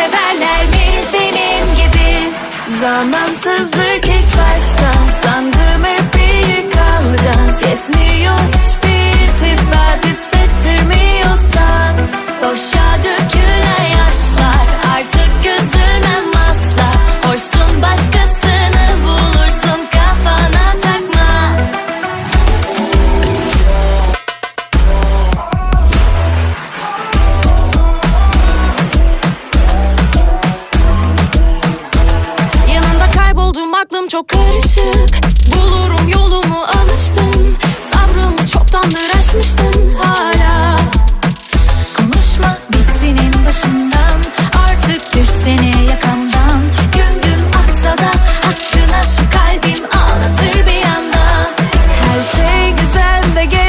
Severler mi benim gibi? Zamansızlık ilk başta. Sandığım hep büyük kalacağız. Yetmiyor Aklım çok karışık. Bulurum yolumu alıştım. Sabrımı çoktandır aşmıştın hala. Konuşma bitsenin başından. Artık düşsene yakamdan. Gündüm atsa da hatırına şu kalbim ağlatır bir anda Her şey güzel de gel